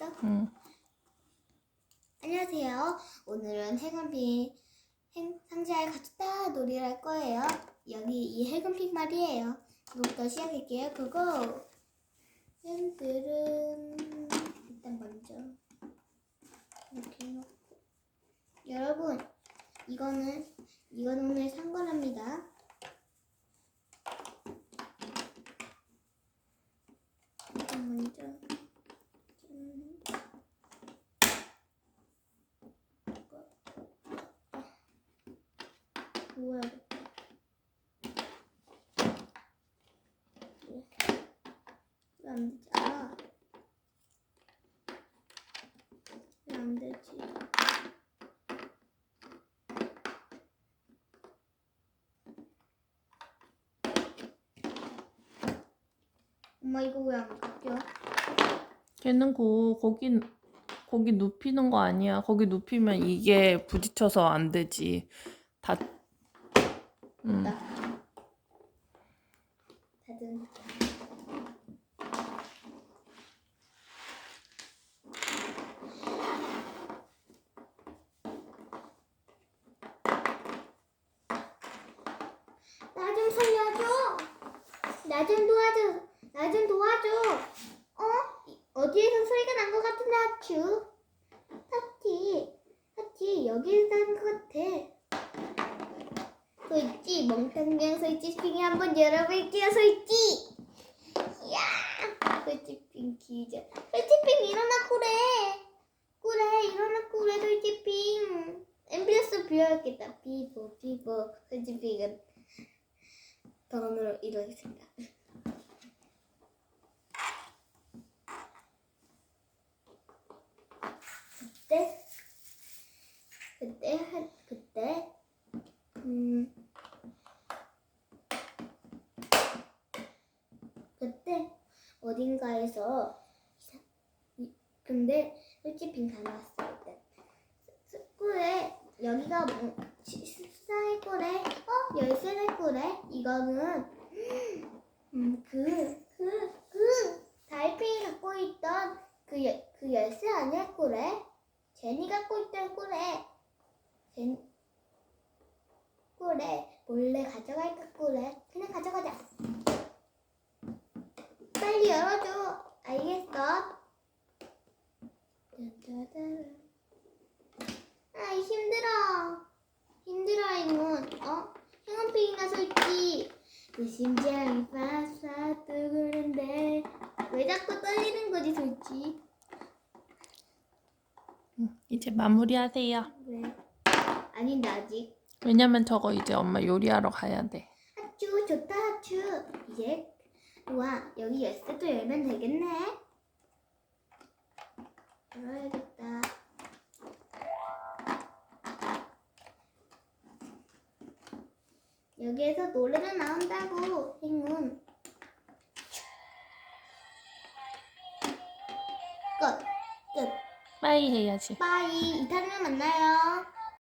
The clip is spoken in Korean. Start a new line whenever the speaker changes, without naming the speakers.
응.
안녕하세요. 오늘은 해금핑 행- 상자에 가졌다 놀이를 할 거예요. 여기 이 해금핑 말이에요. 이거부터 시작할게요. 그거 샌들은 일단 먼저 이렇게 해놓고 여러분 이거는 이건 오늘 산 거랍니다. 일단 먼저 음, 왜안 되지? 엄마 이거 왜 안 바뀌어?
걔는 그 거기 거기 눕히는 거 아니야. 거기 눕히면 이게 부딪혀서 안 되지. 다. 응.
나. 다들. 나 좀 살려줘. 나 좀 도와줘. 나 좀 도와줘. 어? 이- 어디에서 소리가 난 것 같은데, 하츄? 하티. 하티, 여기에서 나는 것 같아. 솔지? 멍텅이랑 솔지핑이 한번 열어볼게요 솔지 야 솔지핑 기자 솔지핑 일어나 꾸래 꾸래 일어나 꾸래 솔지핑. 엠비어스 비워야겠다. 비보 비보. 솔지핑은 던으로 이루겠습니다. 그때 그때 한 그때 음 그때 어딘가에서 근데 솔직히 다 나왔어 일단 스쿨에 여기가 뭐 수사의 꼴에? 어? 열쇠의 꼴에? 이거는 음, 음그 그 그 달팽이 갖고 있던 그, 열, 그 열쇠 아니야 꼴에? 제니 갖고 있던 꼴에? 제니 꼴에 몰래 가져갈까 꼴에? 그냥 가져가자. 빨리 열어줘. 알겠어? 아이 힘들어. 힘들어 이놈. 어? 행운핑이나 솔지. 내 심장이 파사 뜨그는데 왜 자꾸 떨리는 거지?
응. 이제 마무리하세요.
왜? 아닌데 아직.
왜냐면 저거 이제 엄마 요리하러 가야 돼.
하츄 좋다 하츄. 이제 우와 여기 열쇠도 열면 되겠네. 열어야겠다. 여기에서 노래가 나온다고 행운. 끝. 끝.
빠이 해야지.
빠이. 이탄을 만나요.